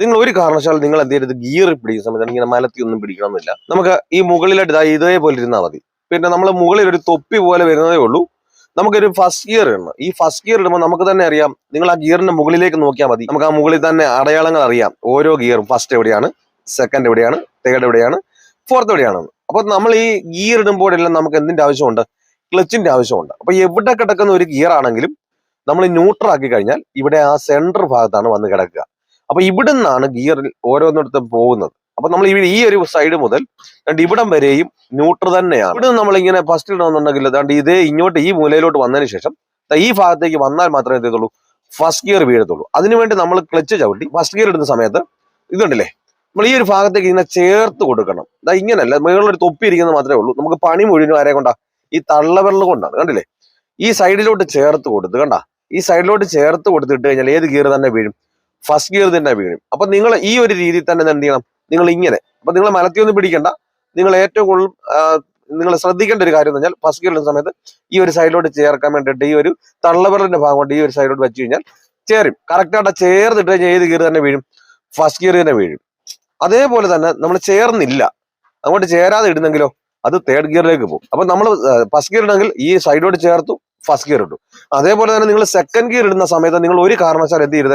നിങ്ങൾ ഒരു കാരണവശാലും നിങ്ങൾ എന്ത് ചെയ്യരുത് ഗിയർ പിടിക്കുന്ന സമയത്ത് ഇങ്ങനെ മലത്തി ഒന്നും പിടിക്കണമെന്നില്ല നമുക്ക് ഈ മുകളിലായിട്ട് ഇതാ ഇതേപോലെ ഇരുന്നാൽ മതി. പിന്നെ നമ്മൾ മുകളിൽ ഒരു തൊപ്പി പോലെ വരുന്നതേ ഉള്ളൂ. നമുക്കൊരു ഫസ്റ്റ് ഗിയർ ഇടണം. ഈ ഫസ്റ്റ് ഗിയർ ഇടുമ്പോൾ നമുക്ക് തന്നെ അറിയാം നിങ്ങൾ ആ ഗിയറിന്റെ മുകളിലേക്ക് നോക്കിയാൽ മതി. നമുക്ക് ആ മുകളിൽ തന്നെ അടയാളങ്ങൾ അറിയാം. ഓരോ ഗിയറും ഫസ്റ്റ് എവിടെയാണ് സെക്കൻഡ് എവിടെയാണ് തേർഡ് എവിടെയാണ് ഫോർത്ത് എവിടെയാണ് അപ്പൊ നമ്മൾ ഈ ഗിയർ ഇടുമ്പോഴെല്ലാം നമുക്ക് എന്തിന്റെ ആവശ്യമുണ്ട്? ക്ലച്ചിന്റെ ആവശ്യമുണ്ട്. അപ്പൊ എവിടെ കിടക്കുന്ന ഒരു ഗിയർ ആണെങ്കിലും നമ്മൾ ന്യൂട്രൽ ആക്കി കഴിഞ്ഞാൽ ഇവിടെ ആ സെന്റർ ഭാഗത്താണ് വന്ന് കിടക്കുക. അപ്പൊ ഇവിടുന്നാണ് ഗിയറിൽ ഓരോന്നിടത്തും പോകുന്നത്. അപ്പൊ നമ്മൾ ഈ- ഒരു സൈഡ് മുതൽ രണ്ട് ഇവിടം വരെയും ന്യൂട്രൽ തന്നെയാണ്. ഇവിടെ നമ്മൾ ഇങ്ങനെ ഫസ്റ്റ് ഇടണമെന്നുണ്ടെങ്കിൽ അതാണ്ട് ഇതേ ഇങ്ങോട്ട് ഈ മൂലയിലോട്ട് വന്നതിന് ശേഷം ഈ ഭാഗത്തേക്ക് വന്നാൽ മാത്രമേ എന്ത് ഫസ്റ്റ് ഗിയർ വീഴത്തുള്ളൂ. അതിനുവേണ്ടി നമ്മൾ ക്ലച്ച് ചവിട്ടി ഫസ്റ്റ് ഗിയർ ഇടുന്ന സമയത്ത് ഇതുണ്ടല്ലേ? നമ്മൾ ഈ ഒരു ഭാഗത്തേക്ക് ഇങ്ങനെ ചേർത്ത് കൊടുക്കണം. ദാ ഇങ്ങനല്ല മുകളിലൊരു തൊപ്പി ഇരിക്കുന്നത് മാത്രമേ ഉള്ളൂ. നമുക്ക് പണി മുഴുവനും ആരെ കൊണ്ടാ? ഈ തള്ളവിരൽ കൊണ്ടാണ്. കണ്ടില്ലേ? ഈ സൈഡിലോട്ട് ചേർത്ത് കൊടുത്ത് കണ്ട? ഈ സൈഡിലോട്ട് ചേർത്ത് കൊടുത്തിട്ട് കഴിഞ്ഞാൽ ഏത് ഗിയർ തന്നെ വീഴും? ഫസ്റ്റ് ഗിയർ തന്നെ വീഴും. അപ്പൊ നിങ്ങൾ ഈ ഒരു രീതിയിൽ തന്നെ എന്ത് ചെയ്യണം? നിങ്ങൾ ഇങ്ങനെ. അപ്പൊ നിങ്ങൾ മലത്തിയൊന്നും പിടിക്കണ്ട. നിങ്ങൾ ഏറ്റവും കൂടുതൽ നിങ്ങൾ ശ്രദ്ധിക്കേണ്ട ഒരു കാര്യം എന്ന് പറഞ്ഞാൽ ഫസ്റ്റ് ഇടുന്ന സമയത്ത് ഈ ഒരു സൈഡിലോട്ട് ചേർക്കാൻ വേണ്ടിയിട്ട് ഈ ഒരു തള്ളവിരലിന്റെ ഭാഗം കൊണ്ട് ഈ ഒരു സൈഡിലോട്ട് വെച്ച് കഴിഞ്ഞാൽ ചേരും. കറക്റ്റ് ചേർന്നിട്ട് കഴിഞ്ഞാൽ ഏത് ഗിയർ തന്നെ വീഴും? ഫസ്റ്റ് ഗിയർ തന്നെ വീഴും. അതേപോലെ തന്നെ നമ്മൾ ചേർന്നില്ല. അങ്ങോട്ട് ചേരാതെ ഇടുന്നെങ്കിലോ അത് തേർഡ് ഗിയറിലേക്ക് പോകും. അപ്പൊ നമ്മൾ ഫസ്റ്റ് ഗിയർ ഇടുന്നെങ്കിൽ ഈ സൈഡോട് ചേർത്തു ഫസ്റ്റ് ഗിയർ ഇട്ടു. അതേപോലെ തന്നെ നിങ്ങൾ സെക്കൻഡ് ഗിയർ ഇടുന്ന സമയത്ത് നിങ്ങൾ ഒരു കാരണവശാലും എന്ത് ചെയ്യരുത്?